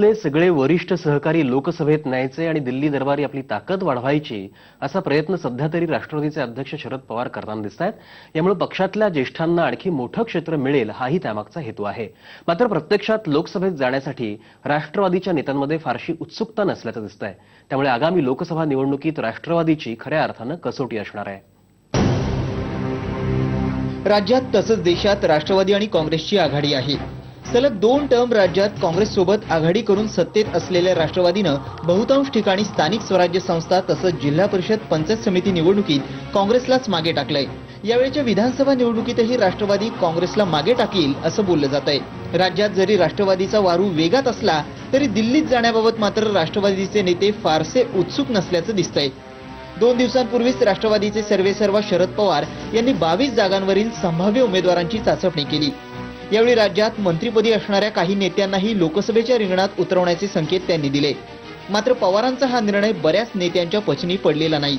राज्यातले सगळे वरिष्ठ सहकारी लोकसभेत न्यायचे आणि दिल्ली दरबारी आपली ताकद वाढवायची असा प्रयत्न सध्या तरी राष्ट्रवादीचे अध्यक्ष शरद पवार करताना दिसत आहेत यामुळे पक्षातल्या ज्येष्ठांना आणखी मोठं क्षेत्र मिळेल हाही त्यामागचा हेतू आहे. मात्र प्रत्यक्षात लोकसभेत जाण्यासाठी राष्ट्रवादीच्या नेत्यांमध्ये फारशी उत्सुकता नसल्याचं दिसत आहे त्यामुळे आगामी लोकसभा निवडणुकीत राष्ट्रवादीची खऱ्या अर्थानं कसोटी असणार आहे. राज्यात तसंच देशात राष्ट्रवादी आणि काँग्रेसची आघाडी आहे. सलग दोन टर्म राज्यात काँग्रेससोबत आघाडी करून सत्तेत असलेल्या राष्ट्रवादीनं बहुतांश ठिकाणी स्थानिक स्वराज्य संस्था तसंच जिल्हा परिषद पंचायत समिती निवडणुकीत काँग्रेसलाच मागे टाकलंय. यावेळच्या विधानसभा निवडणुकीतही राष्ट्रवादी काँग्रेसला मागे टाकील असं बोललं जात आहे राज्यात जरी राष्ट्रवादीचा वारू वेगात असला तरी दिल्लीत जाण्याबाबत मात्र राष्ट्रवादीचे नेते फारसे उत्सुक नसल्याचं दिसतंय. दोन दिवसांपूर्वीच राष्ट्रवादीचे सर्वेसर्वा शरद पवार यांनी बावीस जागांवरील संभाव्य उमेदवारांची चाचपणी केली. यावेळी राज्यात मंत्रीपदी असणाऱ्या काही नेत्यांनाही लोकसभेच्या रिंगणात उतरवण्याचे संकेत त्यांनी दिले. मात्र पवारांचा हा निर्णय बऱ्याच नेत्यांच्या पचनी पडलेला नाही.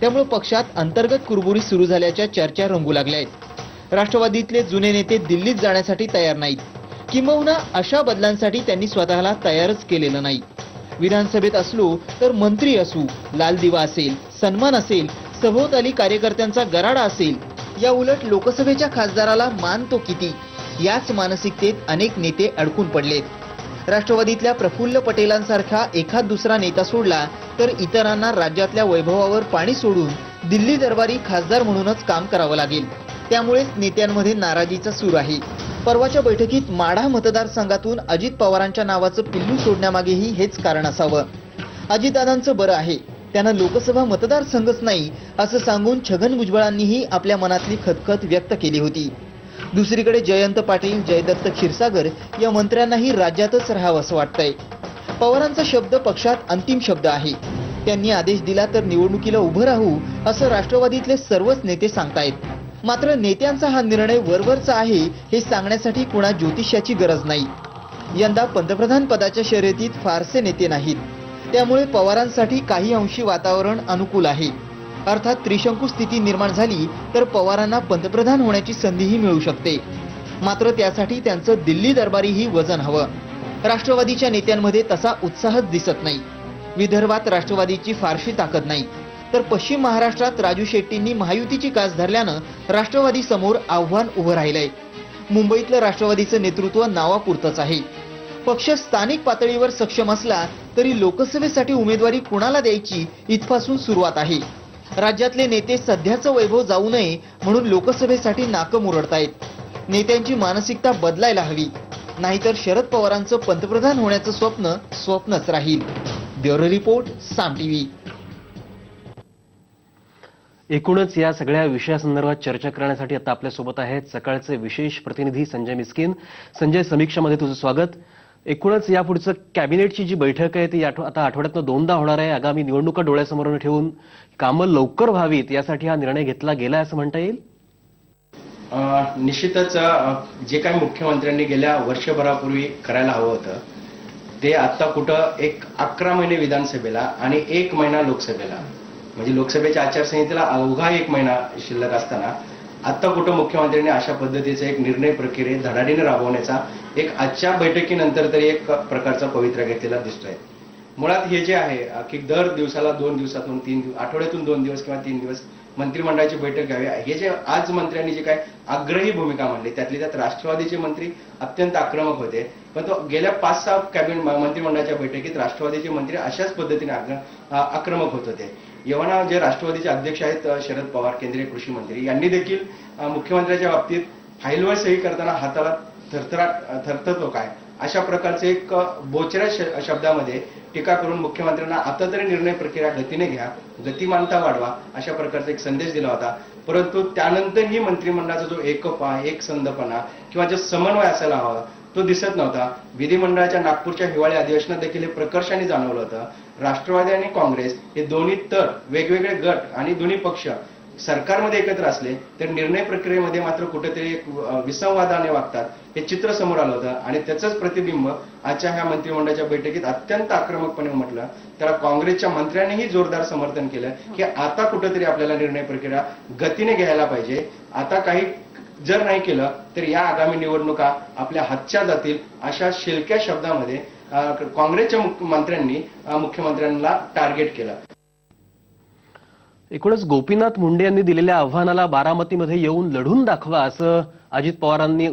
त्यामुळे पक्षात अंतर्गत कुरबुरी सुरू झाल्याच्या चर्चा रंगू लागल्या आहेत. राष्ट्रवादीतले जुने नेते दिल्लीत जाण्यासाठी तयार नाहीत. किंबहुना अशा बदलांसाठी त्यांनी स्वतःला तयारच केलेलं नाही. विधानसभेत असलो तर मंत्री असू लाल दिवा असेल सन्मान असेल सभोवताली कार्यकर्त्यांचा गराडा असेल या उलट लोकसभेच्या खासदाराला मान तो किती? याच मानसिकतेत अनेक नेते अडकून पडलेत. राष्ट्रवादीतल्या प्रफुल्ल पटेलांसारखा एखाद दुसरा नेता सोडला तर इतरांना राज्यातल्या वैभवावर पाणी सोडून दिल्ली दरबारी खासदार म्हणूनच काम करावं लागेल. त्यामुळेच नेत्यांमध्ये नाराजीचा सूर आहे. परवाच्या बैठकीत माढा मतदारसंघातून अजित पवारांच्या नावाचं पिल्लू सोडण्यामागेही हेच कारण असावं. अजितदादांचं बरं आहे. त्यांना लोकसभा मतदारसंघच नाही असं सांगून छगन भुजबळांनीही आपल्या मनातली खतखत व्यक्त केली होती. दुसरीकडे जयंत पाटील जयदत्त क्षीरसागर या मंत्र्यांनाही राज्यातच राहावं असं वाटतंय. पवारांचा शब्द पक्षात अंतिम शब्द आहे. त्यांनी आदेश दिला तर निवडणुकीला उभं राहू असं राष्ट्रवादीतले सर्वच नेते सांगतायत. मात्र नेत्यांचा हा निर्णय वरवरचा आहे हे सांगण्यासाठी कुणा ज्योतिष्याची गरज नाही. यंदा पंतप्रधान पदाच्या शर्यतीत फारसे नेते नाहीत. त्यामुळे पवारांसाठी काही अंशी वातावरण अनुकूल आहे. अर्थात त्रिशंकू स्थिती निर्माण झाली तर पवारांना पंतप्रधान होण्याची संधीही मिळू शकते. मात्र त्यासाठी त्यांचं दिल्ली दरबारीही वजन हवं. राष्ट्रवादीच्या नेत्यांमध्ये तसा उत्साहच दिसत नाही. विदर्भात राष्ट्रवादीची फारशी ताकद नाही. तर पश्चिम महाराष्ट्रात राजू शेट्टींनी महायुतीची कास धरल्यानं राष्ट्रवादी समोर आव्हान उभं राहिलंय. मुंबईतलं राष्ट्रवादीचं नेतृत्व नावापुरतंच आहे. पक्ष स्थानिक पातळीवर सक्षम असला तरी लोकसभेसाठी उमेदवारी कुणाला द्यायची इथपासून सुरुवात आहे. राज्यातले नेते सध्याचं वैभव जाऊ नये म्हणून लोकसभेसाठी नाकं मुरडतायत. नेत्यांची मानसिकता बदलायला हवी. नाहीतर शरद पवारांचं पंतप्रधान होण्याचं स्वप्न स्वप्नच राहील. ब्युरो रिपोर्ट साम टीव्ही एकूणच या सगळ्या विषयासंदर्भात चर्चा करण्यासाठी आता आपल्यासोबत आहेत सकाळचे विशेष प्रतिनिधी संजय मिस्किन. संजय समीक्षामध्ये तुझं स्वागत. एकूणच यापुढचं कॅबिनेटची जी बैठक आहे ती आता आठवड्यातनं दोनदा होणार आहे आगामी निवडणुका डोळ्यासमोर ठेवून कामं लवकर व्हावीत यासाठी हा निर्णय घेतला गेला असं म्हणता येईल? निश्चितच जे काही मुख्यमंत्र्यांनी गेल्या वर्षभरापूर्वी करायला हवं होतं ते आता कुठं एक अकरा महिने विधानसभेला आणि एक महिना लोकसभेला म्हणजे लोकसभेच्या आचारसंहितेला अवघा एक महिना शिल्लक असताना आता कुठं मुख्यमंत्र्यांनी अशा पद्धतीचा एक निर्णय प्रक्रिये धडाडीने राबवण्याचा एक आजच्या बैठकीनंतर तरी एक प्रकारचा पवित्रा घेतलेला दिसतोय. मुळात हे जे आहे की दर दिवसाला दोन दिवसातून तीन दिवस आठवड्यातून दोन दिवस किंवा तीन दिवस मंत्रिमंडळाची बैठक घ्यावी. हे जे आज मंत्र्यांनी जे काय आग्रही भूमिका मांडली त्यातली त्यात राष्ट्रवादीचे मंत्री अत्यंत आक्रमक होते. पण तो गेल्या पाच सहा कॅबिनेट मंत्रिमंडळाच्या बैठकीत राष्ट्रवादीचे मंत्री अशाच पद्धतीने आक्रमक होत होते. यवना जे राष्ट्रवादीचे अध्यक्ष आहेत शरद पवार केंद्रीय कृषी मंत्री यांनी देखील मुख्यमंत्र्यांच्या बाबतीत फाईलवर सही करताना हाताला थरथरतो काय? अशा प्रकारचे एक बोचऱ्या शब्दामध्ये टीका करून मुख्यमंत्र्यांना आता तरी निर्णय प्रक्रिया गतीने घ्या गतिमानता वाढवा अशा प्रकारचा एक संदेश दिला होता. परंतु त्यानंतरही मंत्रिमंडळाचा जो एकपा एक संदपणा किंवा जो समन्वय असायला हवा तो दिसत नव्हता. विधिमंडळाच्या नागपूरच्या हिवाळी अधिवेशनात देखील हे प्रकर्षाने जाणवलं होतं. राष्ट्रवादी आणि काँग्रेस हे दोन्ही तर वेगवेगळे गट आणि दोन्ही पक्ष सरकारमध्ये एकत्र असले तर निर्णय प्रक्रियेमध्ये मात्र कुठेतरी एक विसंवादाने वागतात. हे चित्र समोर आलं होतं आणि त्याचंच प्रतिबिंब आजच्या ह्या मंत्रिमंडळाच्या बैठकीत अत्यंत आक्रमकपणे म्हटलं. त्याला काँग्रेसच्या मंत्र्यांनीही जोरदार समर्थन केलं की आता कुठेतरी आपल्याला निर्णय प्रक्रिया गतीने घ्यायला पाहिजे. आता काही जर नाही केलं तर या आगामी निवडणुका आपल्या हातच्या जातील अशा शिलक्या शब्दामध्ये काँग्रेसच्या मंत्र्यांनी मुख्यमंत्र्यांना टार्गेट केलं. एकूणच गोपीनाथ मुंडे यांनी दिलेल्या आव्हानाला बारामतीमध्ये येऊन लढून दाखवा असं अजित पवारांनी